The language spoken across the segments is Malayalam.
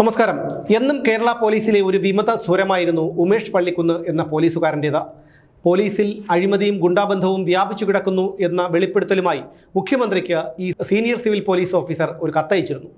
നമസ്കാരം. എന്നും കേരള പോലീസിലെ ഒരു വിമത സ്വരമായിരുന്നു ഉമേഷ് പള്ളിക്കുന്ന് എന്ന പോലീസുകാരന്റേത്. പോലീസിൽ അഴിമതിയും ഗുണ്ടാബന്ധവും വ്യാപിച്ചു കിടക്കുന്നു എന്ന വെളിപ്പെടുത്തലുമായി മുഖ്യമന്ത്രിക്ക് ഈ സീനിയർ സിവിൽ പോലീസ് ഓഫീസർ ഒരു കത്തയച്ചിരുന്നു.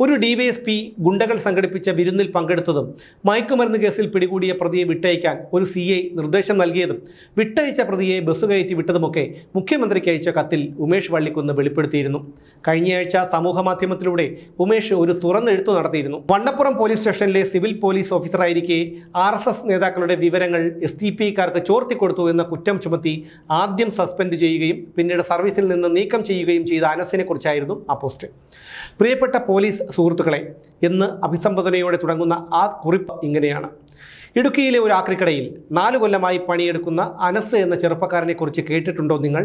ഒരു ഡിവൈഎസ്പി ഗുണ്ടകൾ സംഘടിപ്പിച്ച വിരുന്നിൽ പങ്കെടുത്തതും മയക്കുമരുന്ന് കേസിൽ പിടികൂടിയ പ്രതിയെ വിട്ടയക്കാൻ ഒരു സി നിർദ്ദേശം നൽകിയതും വിട്ടയച്ച പ്രതിയെ ബസ് കയറ്റി വിട്ടതുമൊക്കെ മുഖ്യമന്ത്രിക്ക് അയച്ച കത്തിൽ ഉമേഷ് വള്ളിക്കുന്ന് വെളിപ്പെടുത്തിയിരുന്നു. കഴിഞ്ഞയാഴ്ച സമൂഹമാധ്യമത്തിലൂടെ ഉമേഷ് ഒരു തുറന്നെഴുത്തു നടത്തിയിരുന്നു. വണ്ണപ്പുറം പോലീസ് സ്റ്റേഷനിലെ സിവിൽ പോലീസ് ഓഫീസറായിരിക്കെ ആർ നേതാക്കളുടെ വിവരങ്ങൾ എസ് ടി പി എന്ന കുറ്റം ചുമത്തി ആദ്യം സസ്പെൻഡ് ചെയ്യുകയും പിന്നീട് സർവീസിൽ നിന്ന് നീക്കം ചെയ്യുകയും ചെയ്ത അനസിനെ കുറിച്ചായിരുന്നു ആ പോസ്റ്റ്. പ്രിയപ്പെട്ട പോലീസ് സുഹൃത്തുക്കളെ എന്ന് അഭിസംബോധനയോടെ തുടങ്ങുന്ന ആ കുറിപ്പ് ഇങ്ങനെയാണ്. ഇടുക്കിയിലെ ഒരു ആക്രിക്കടയിൽ നാല് കൊല്ലമായി പണിയെടുക്കുന്ന അനസ് എന്ന ചെറുപ്പക്കാരനെ കുറിച്ച് കേട്ടിട്ടുണ്ടോ നിങ്ങൾ?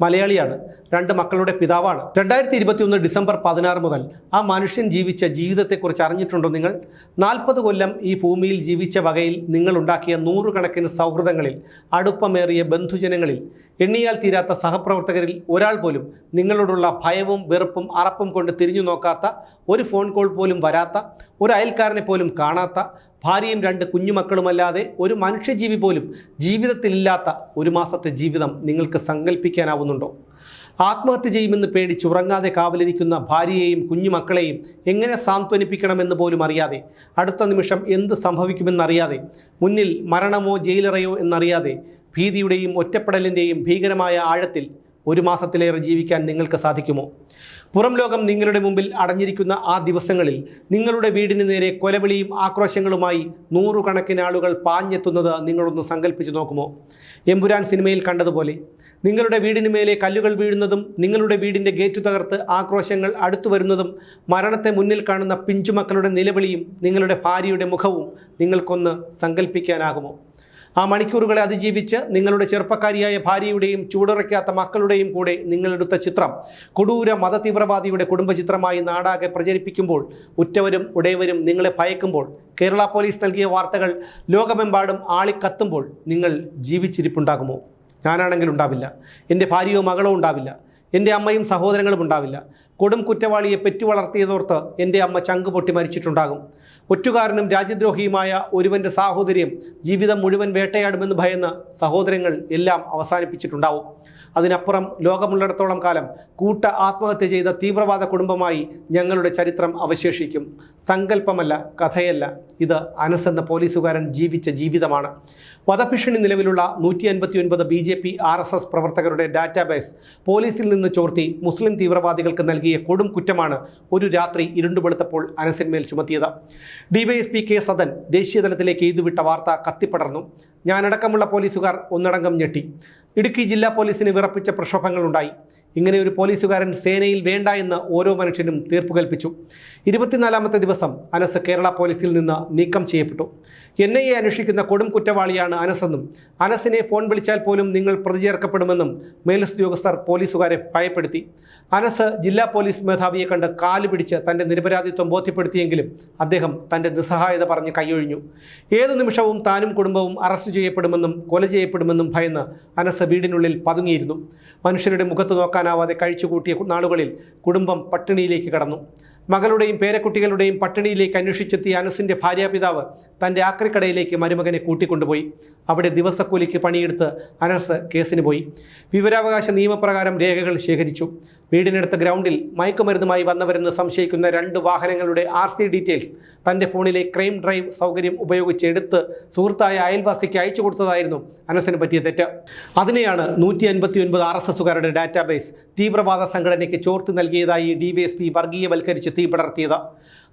മലയാളിയാണ്. രണ്ട് മക്കളുടെ പിതാവാണ്. രണ്ടായിരത്തി ഇരുപത്തി ഒന്ന് ഡിസംബർ പതിനാറ് മുതൽ ആ മനുഷ്യൻ ജീവിച്ച ജീവിതത്തെക്കുറിച്ച് അറിഞ്ഞിട്ടുണ്ടോ നിങ്ങൾ? നാൽപ്പത് കൊല്ലം ഈ ഭൂമിയിൽ ജീവിച്ച വകയിൽ നിങ്ങൾ ഉണ്ടാക്കിയ നൂറുകണക്കിന് സൗഹൃദങ്ങളിൽ അടുപ്പമേറിയ ബന്ധുജനങ്ങളിൽ എണ്ണിയാൽ തീരാത്ത സഹപ്രവർത്തകരിൽ ഒരാൾ പോലും നിങ്ങളോടുള്ള ഭയവും വെറുപ്പും അറപ്പും കൊണ്ട് തിരിഞ്ഞു നോക്കാത്ത ഒരു ഫോൺ കോൾ പോലും വരാത്ത ഒരു അയൽക്കാരനെ പോലും കാണാത്ത ഭാര്യയും രണ്ട് കുഞ്ഞുമക്കളുമല്ലാതെ ഒരു മനുഷ്യജീവി പോലും ജീവിതത്തിലില്ലാത്ത ഒരു മാസത്തെ ജീവിതം നിങ്ങൾക്ക് സങ്കല്പിക്കാനാവുന്നുണ്ടോ ആത്മഹത്യ ചെയ്യുമെന്ന് പേടിച്ച് ഉറങ്ങാതെ കാവലിരിക്കുന്ന ഭാര്യയെയും കുഞ്ഞുമക്കളെയും എങ്ങനെ സാന്ത്വനിപ്പിക്കണമെന്ന് പോലും അറിയാതെ അടുത്ത നിമിഷം എന്ത് സംഭവിക്കുമെന്നറിയാതെ മുന്നിൽ മരണമോ ജയിലറയോ എന്നറിയാതെ ഭീതിയുടെയും ഒറ്റപ്പെടലിന്റെയും ഭീകരമായ ആഴത്തിൽ ഒരു മാസത്തിലേറെ ജീവിക്കാൻ നിങ്ങൾക്ക് സാധിക്കുമോ? പുറം ലോകം നിങ്ങളുടെ മുമ്പിൽ അടഞ്ഞിരിക്കുന്ന ആ ദിവസങ്ങളിൽ നിങ്ങളുടെ വീടിന് നേരെ കൊലവിളിയും ആക്രോശങ്ങളുമായി നൂറുകണക്കിന് ആളുകൾ പാഞ്ഞെത്തുന്നത് നിങ്ങളൊന്ന് സങ്കല്പിച്ചു നോക്കുമോ? എമ്പുരാൻ സിനിമയിൽ കണ്ടതുപോലെ നിങ്ങളുടെ വീടിന് മേലെ കല്ലുകൾ വീഴുന്നതും നിങ്ങളുടെ വീടിന്റെ ഗേറ്റ് തകർത്ത് ആക്രോശങ്ങൾ അടുത്തു വരുന്നതും മരണത്തെ മുന്നിൽ കാണുന്ന പിഞ്ചുമക്കളുടെ നിലവിളിയും നിങ്ങളുടെ ഭാര്യയുടെ മുഖവും നിങ്ങൾക്കൊന്ന് സങ്കല്പിക്കാനാകുമോ ആ മണിക്കൂറുകളെ അതിജീവിച്ച് നിങ്ങളുടെ ചെറുപ്പക്കാരിയായ ഭാര്യയുടെയും ചൂടുറയ്ക്കാത്ത മക്കളുടെയും കൂടെ നിങ്ങളെടുത്ത ചിത്രം കൊടൂര മതതീവ്രവാദിയുടെ കുടുംബചിത്രമായി നാടാകെ പ്രചരിപ്പിക്കുമ്പോൾ ഉറ്റവരും ഉടയവരും നിങ്ങളെ ഭയക്കുമ്പോൾ കേരള പോലീസ് നൽകിയ വാർത്തകൾ ലോകമെമ്പാടും ആളിക്കത്തുമ്പോൾ നിങ്ങൾ ജീവിച്ചിരിപ്പുണ്ടാകുമോ? ഞാനാണെങ്കിൽ ഉണ്ടാവില്ല. എന്റെ ഭാര്യയോ മകളോ ഉണ്ടാവില്ല. എന്റെ അമ്മയും സഹോദരങ്ങളും ഉണ്ടാവില്ല. കൊടും കുറ്റവാളിയെ പെറ്റു വളർത്തിയതോർത്ത് എന്റെ അമ്മ ചങ്ക് പൊട്ടി മരിച്ചിട്ടുണ്ടാകും. ഒറ്റുകാരനും രാജ്യദ്രോഹിയുമായ ഒരുവന്റെ സാഹോദര്യം ജീവിതം മുഴുവൻ വേട്ടയാടുമെന്ന് ഭയന്ന് സഹോദരങ്ങൾ എല്ലാം അവസാനിപ്പിച്ചിട്ടുണ്ടാവും. അതിനപ്പുറം ലോകമുള്ളിടത്തോളം കാലം കൂട്ട ആത്മഹത്യ ചെയ്ത തീവ്രവാദ കുടുംബമായി ഞങ്ങളുടെ ചരിത്രം അവശേഷിക്കും. സങ്കല്പമല്ല കഥയല്ല. ഇത് അനസ് എന്ന പോലീസുകാരൻ ജീവിച്ച ജീവിതമാണ്. വധഭീഷണി നിലവിലുള്ള നൂറ്റി അൻപത്തി ഒൻപത് B J P R S S പ്രവർത്തകരുടെ ഡാറ്റാബേസ് പോലീസിൽ നിന്ന് ചോർത്തി മുസ്ലിം തീവ്രവാദികൾക്ക് നൽകിയ കൊടും കുറ്റമാണ് ഒരു രാത്രി ഇരുണ്ടുപെടുത്തപ്പോൾ അനസിന്മേൽ ചുമത്തിയത്. ഡിവൈഎസ്പി കെ സദൻ ദേശീയതലത്തിലേക്ക് എഴുതുവിട്ട വാർത്ത കത്തിപ്പടർന്നു. ഞാനടക്കമുള്ള പോലീസുകാർ ഒന്നടങ്കം ഞെട്ടി. ഇടുക്കി ജില്ലാ പോലീസിന് വിറപ്പിച്ച പ്രക്ഷോഭങ്ങളുണ്ടായി. ഇങ്ങനെ ഒരു പോലീസുകാരൻ സേനയിൽ വേണ്ട എന്ന് ഓരോ മനുഷ്യനും തീർപ്പ് കൽപ്പിച്ചു. ഇരുപത്തിനാലാമത്തെ ദിവസം അനസ് കേരള പോലീസിൽ നിന്ന് നീക്കം ചെയ്യപ്പെട്ടു. എൻ ഐ എ അന്വേഷിക്കുന്ന കൊടും കുറ്റവാളിയാണ് അനസെന്നും അനസിനെ ഫോൺ വിളിച്ചാൽ പോലും നിങ്ങൾ പ്രതി പ്രതിചേർക്കപ്പെടുമെന്നും മേലുദ്യോഗസ്ഥർ പോലീസുകാരെ ഭയപ്പെടുത്തി. അനസ് ജില്ലാ പോലീസ് മേധാവിയെ കണ്ട് കാൽ പിടിച്ച് തന്റെ നിരപരാധിത്വം ബോധ്യപ്പെടുത്തിയെങ്കിലും അദ്ദേഹം തന്റെ നിസ്സഹായത പറഞ്ഞ് കൈയൊഴിഞ്ഞു. ഏതു നിമിഷവും താനും കുടുംബവും അറസ്റ്റ് ചെയ്യപ്പെടുമെന്നും കൊല ചെയ്യപ്പെടുമെന്നും ഭയന്ന് അനസ് വീടിനുള്ളിൽ പതുങ്ങിയിരുന്നു. മനുഷ്യരുടെ മുഖത്ത് നോക്കാനാവാതെ കഴിച്ചുകൂട്ടിയ നാളുകളിൽ കുടുംബം പട്ടിണിയിലേക്ക് കടന്നു. മകളുടെയും പേരക്കുട്ടികളുടെയും പട്ടിണിയിലേക്ക് അന്വേഷിച്ചെത്തിയ അനസിന്റെ ഭാര്യാപിതാവ് തന്റെ ആക്രിക്കടയിലേക്ക് മരുമകനെ കൂട്ടിക്കൊണ്ടുപോയി. അവിടെ ദിവസക്കൂലിക്ക് പണിയെടുത്ത് അനസ് കേസിന് പോയി. വിവരാവകാശ നിയമപ്രകാരം രേഖകൾ ശേഖരിച്ചു. വീടിനടുത്ത ഗ്രൗണ്ടിൽ മയക്കുമരുന്നുമായി വന്നവരെന്ന് സംശയിക്കുന്ന രണ്ട് വാഹനങ്ങളുടെ ആർ സി ഡീറ്റെയിൽസ് തന്റെ ഫോണിലെ ക്രൈം ഡ്രൈവ് സൗകര്യം ഉപയോഗിച്ച് എടുത്ത് സുഹൃത്തായ അയൽവാസിക്ക് അയച്ചു കൊടുത്തതായിരുന്നു അനസിന് പറ്റിയ തെറ്റ്. അതിനെയാണ് നൂറ്റി അൻപത്തി ഒൻപത് ആർ എസ് എസുകാരുടെ ഡാറ്റാബേസ് തീവ്രവാദ സംഘടനയ്ക്ക് ചോർത്ത് നൽകിയതായി ഡി വർഗീയവൽക്കരിച്ച്. തീപടർത്തിയത്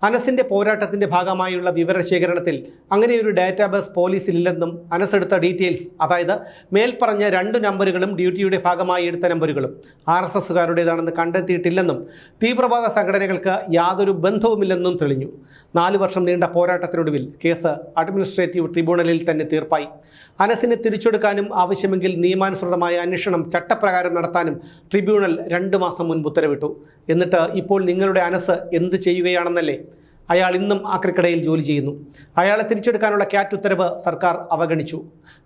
അനസിന്റെ പോരാട്ടത്തിന്റെ ഭാഗമായുള്ള വിവരശേഖരണത്തിൽ അങ്ങനെ ഒരു ഡാറ്റാബേസ് പോലീസിലില്ലെന്നും അനസെടുത്ത ഡീറ്റെയിൽസ് അതായത് മേൽപ്പറഞ്ഞ രണ്ട് നമ്പറുകളും ഡ്യൂട്ടിയുടെ ഭാഗമായി എടുത്ത നമ്പറുകളും ആർ എസ് എസുകാരുടേതാണെന്ന് കണ്ടെത്തിയിട്ടില്ലെന്നും തീവ്രവാദ സംഘടനകൾക്ക് യാതൊരു ബന്ധവുമില്ലെന്നും തെളിഞ്ഞു. നാല് വർഷം നീണ്ട പോരാട്ടത്തിനൊടുവിൽ കേസ് അഡ്മിനിസ്ട്രേറ്റീവ് ട്രിബ്യൂണലിൽ തന്നെ തീർപ്പായി. അനസിനെ തിരിച്ചെടുക്കാനും ആവശ്യമെങ്കിൽ നിയമാനുസൃതമായ അന്വേഷണം ചട്ടപ്രകാരം നടത്താനും ട്രിബ്യൂണൽ രണ്ട് മാസം മുൻപ് ഉത്തരവിട്ടു. എന്നിട്ട് ഇപ്പോൾ നിങ്ങളുടെ അനസ് എന്ത് ചെയ്യുകയാണെന്നല്ലേ? അയാൾ ഇന്നും ആ ക്രിക്കടയിൽ ജോലി ചെയ്യുന്നു. അയാളെ തിരിച്ചെടുക്കാനുള്ള ക്യാറ്റ് ഉത്തരവ് സർക്കാർ അവഗണിച്ചു.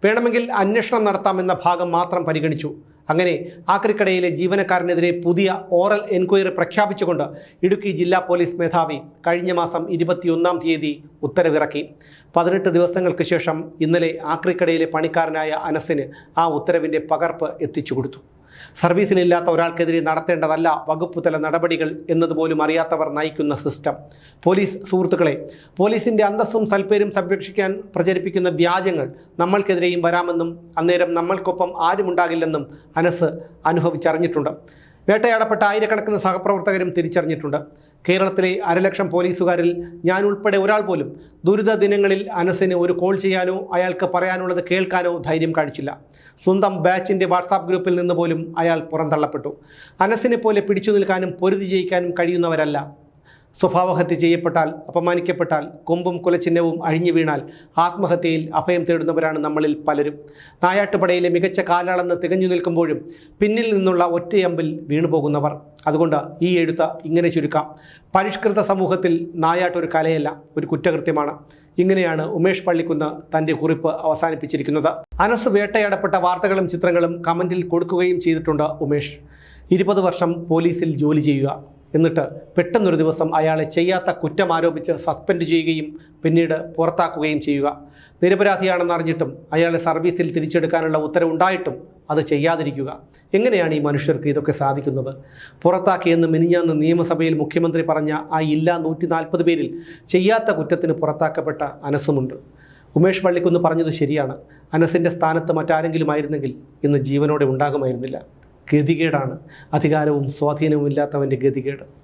വേണമെങ്കിൽ അന്വേഷണം നടത്താമെന്ന ഭാഗം മാത്രം പരിഗണിച്ചു. അങ്ങനെ ആക്രിക്കടയിലെ ജീവനക്കാരനെതിരെ പുതിയ ഓറൽ എൻക്വയറി പ്രഖ്യാപിച്ചുകൊണ്ട് ഇടുക്കി ജില്ലാ പോലീസ് മേധാവി കഴിഞ്ഞ മാസം ഇരുപത്തിയൊന്നാം തീയതി ഉത്തരവിറക്കി. പതിനെട്ട് ദിവസങ്ങൾക്ക് ശേഷം ഇന്നലെ ആക്രിക്കടയിലെ പണിക്കാരനായ അനസിന് ആ ഉത്തരവിന്റെ പകർപ്പ് എത്തിച്ചു കൊടുത്തു. സർവീസിലില്ലാത്ത ഒരാൾക്കെതിരെ നടത്തേണ്ടതല്ല വകുപ്പ് തല നടപടികൾ എന്നതുപോലും അറിയാത്തവർ നയിക്കുന്ന സിസ്റ്റം. പോലീസ് സുഹൃത്തുക്കളെ പോലീസിന്റെ അന്തസ്സും സൽപ്പേരും സംരക്ഷിക്കാൻ പ്രചരിപ്പിക്കുന്ന വ്യാജങ്ങൾ നമ്മൾക്കെതിരെയും വരാമെന്നും അന്നേരം നമ്മൾക്കൊപ്പം ആരുമുണ്ടാകില്ലെന്നും അനസ് അനുഭവിച്ചറിഞ്ഞിട്ടുണ്ട്. വേട്ടയാടപ്പെട്ട ആയിരക്കണക്കിന് സഹപ്രവർത്തകരും തിരിച്ചറിഞ്ഞിട്ടുണ്ട്. കേരളത്തിലെ അരലക്ഷം പോലീസുകാരിൽ ഞാൻ ഉൾപ്പെടെ ഒരാൾ പോലും ദുരിത ദിനങ്ങളിൽ അനസിന് ഒരു കോൾ ചെയ്യാനോ അയാൾക്ക് പറയാനുള്ളത് കേൾക്കാനോ ധൈര്യം കാണിച്ചില്ല. സ്വന്തം ബാച്ചിന്റെ വാട്സാപ്പ് ഗ്രൂപ്പിൽ നിന്ന് പോലും അയാൾ പുറന്തള്ളപ്പെട്ടു. അനസിനെ പോലെ പിടിച്ചു നിൽക്കാനും പൊരുതി ജയിക്കാനും കഴിയുന്നവരല്ല സ്വഭാവഹത്യ ചെയ്യപ്പെട്ടാൽ അപമാനിക്കപ്പെട്ടാൽ കൊമ്പും കുലചിഹ്നവും അഴിഞ്ഞു വീണാൽ ആത്മഹത്യയിൽ അഭയം തേടുന്നവരാണ് നമ്മളിൽ പലരും. നായാട്ടുപടയിലെ മികച്ച കാലാളെന്ന് തികഞ്ഞു നിൽക്കുമ്പോഴും പിന്നിൽ നിന്നുള്ള ഒറ്റയമ്പിൽ വീണുപോകുന്നവർ. അതുകൊണ്ട് ഈ എഴുത്ത് ഇങ്ങനെ ചുരുക്കാം. പരിഷ്കൃത സമൂഹത്തിൽ നായാട്ടൊരു കലയല്ല ഒരു കുറ്റകൃത്യമാണ്. ഇങ്ങനെയാണ് ഉമേഷ് പള്ളിക്കുന്ന് തന്റെ കുറിപ്പ് അവസാനിപ്പിച്ചിരിക്കുന്നത്. അനസ് വേട്ടയാടപ്പെട്ട വാർത്തകളും ചിത്രങ്ങളും കമന്റിൽ കൊടുക്കുകയും ചെയ്തിട്ടുണ്ട് ഉമേഷ്. ഇരുപത് വർഷം പോലീസിൽ ജോലി ചെയ്യുക. എന്നിട്ട് പെട്ടെന്നൊരു ദിവസം അയാളെ ചെയ്യാത്ത കുറ്റം ആരോപിച്ച് സസ്പെൻഡ് ചെയ്യുകയും പിന്നീട് പുറത്താക്കുകയും ചെയ്യുക. നിരപരാധിയാണെന്ന് അറിഞ്ഞിട്ടും അയാളെ സർവീസിൽ തിരിച്ചെടുക്കാനുള്ള ഉത്തരവുണ്ടായിട്ടും അത് ചെയ്യാതിരിക്കുക. എങ്ങനെയാണ് ഈ മനുഷ്യർക്ക് ഇതൊക്കെ സാധിക്കുന്നത്? പുറത്താക്കിയെന്ന് മിനിഞ്ഞാന്ന് നിയമസഭയിൽ മുഖ്യമന്ത്രി പറഞ്ഞ ആ ഇല്ല നൂറ്റി നാൽപ്പത് പേരിൽ ചെയ്യാത്ത കുറ്റത്തിന് പുറത്താക്കപ്പെട്ട അനസുമുണ്ട്. ഉമേഷ് പള്ളിക്കുന്ന് പറഞ്ഞത് ശരിയാണ്. അനസിന്റെ സ്ഥാനത്ത് മറ്റാരെങ്കിലും ആയിരുന്നെങ്കിൽ ഇന്ന് ജീവനോടെ ഉണ്ടാകുമായിരുന്നില്ല. ഗതികേടാണ്. അധികാരവും സ്വാധീനവും ഇല്ലാത്തവന്റെ ഗതികേട്.